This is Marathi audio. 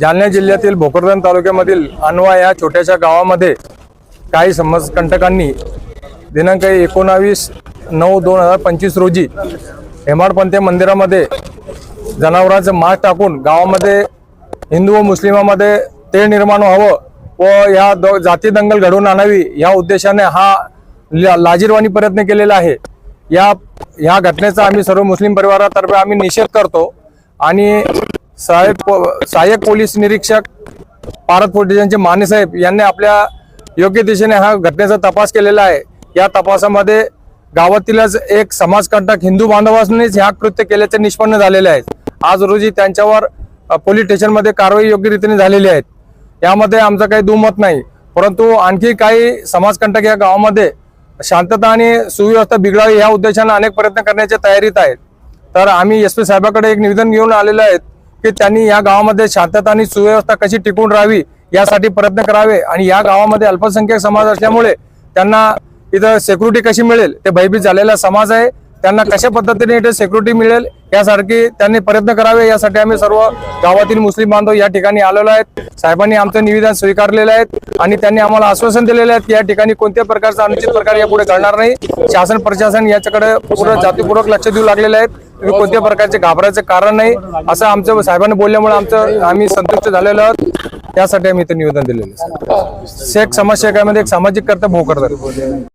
जालना जिल्ह्यातील भोकरदन तालुक्यामधील अनवा या छोट्याशा गावामध्ये काही समाजकंटकांनी दिनांक एकोणावीस नऊ दोन हजार पंचवीस रोजी हेमाडपंथे मंदिरामध्ये जनावरांचं मांस टाकून गावामध्ये हिंदू व मुस्लिमामध्ये ते निर्माण व्हावं व या द जाती दंगल घडवून आणावी या उद्देशाने हा ला- लाजीरवाणी प्रयत्न केलेला आहे. या ह्या घटनेचा आम्ही सर्व मुस्लिम परिवारातर्फे आम्ही निषेध करतो आणि सहायक सहाय्यक पोलीस निरीक्षक पारद पोलिसांचे मानेसाहेब यांनी आपल्या योग्य दिशेने हा घटनेचा तपास केलेला आहे. या तपासामध्ये गावातीलच एक समाजकंटक हिंदू बांधवांनीच ह्या कृत्य केल्याचे निष्पन्न झालेले आहेत. आज रोजी त्यांच्यावर पोलीस स्टेशनमध्ये कारवाई योग्य रीतीने झालेली आहेत यामध्ये आमचं काही दुमत नाही. परंतु आणखी काही समाजकंटक या गावामध्ये शांतता आणि सुव्यवस्था बिघडावी या उद्देशाने अनेक प्रयत्न करण्याच्या तयारीत आहेत. तर आम्ही एस पी साहेबाकडे एक निवेदन घेऊन आलेलं आहेत की त्यांनी या गावामध्ये शांतता आणि सुव्यवस्था कशी टिकून राहावी यासाठी प्रयत्न करावे. आणि या गावामध्ये अल्पसंख्याक समाज असल्यामुळे त्यांना इथं सेक्युरिटी कशी मिळेल ते भयभीत झालेला समाज आहे. त्यांना कशा पद्धतीने इथे सेक्युरिटी मिळेल यासारखी त्यांनी प्रयत्न करावे. यासाठी आम्ही सर्व गावातील मुस्लिम बांधव या ठिकाणी आलेलो आहेत. साहेबांनी आमचं निवेदन स्वीकारलेलं आहे आणि त्यांनी आम्हाला आश्वासन दिलेलं आहे की या ठिकाणी कोणत्या प्रकारचा अनुचित प्रकार यापुढे घडणार नाही. शासन प्रशासन याच्याकडे पूर्ण जातीपूर्वक लक्ष देऊ लागलेले आहेत तुम्ही कोणत्या प्रकारचे घाबरायचं कारण नाही. असं आमच्या साहेबांनी बोलल्यामुळे आमचं आम्ही संतुष्ट झालेलो आहोत. त्यासाठी आम्ही इथं निवेदन दिलेलं शेख समाज एक सामाजिक कर्तव्य करतात.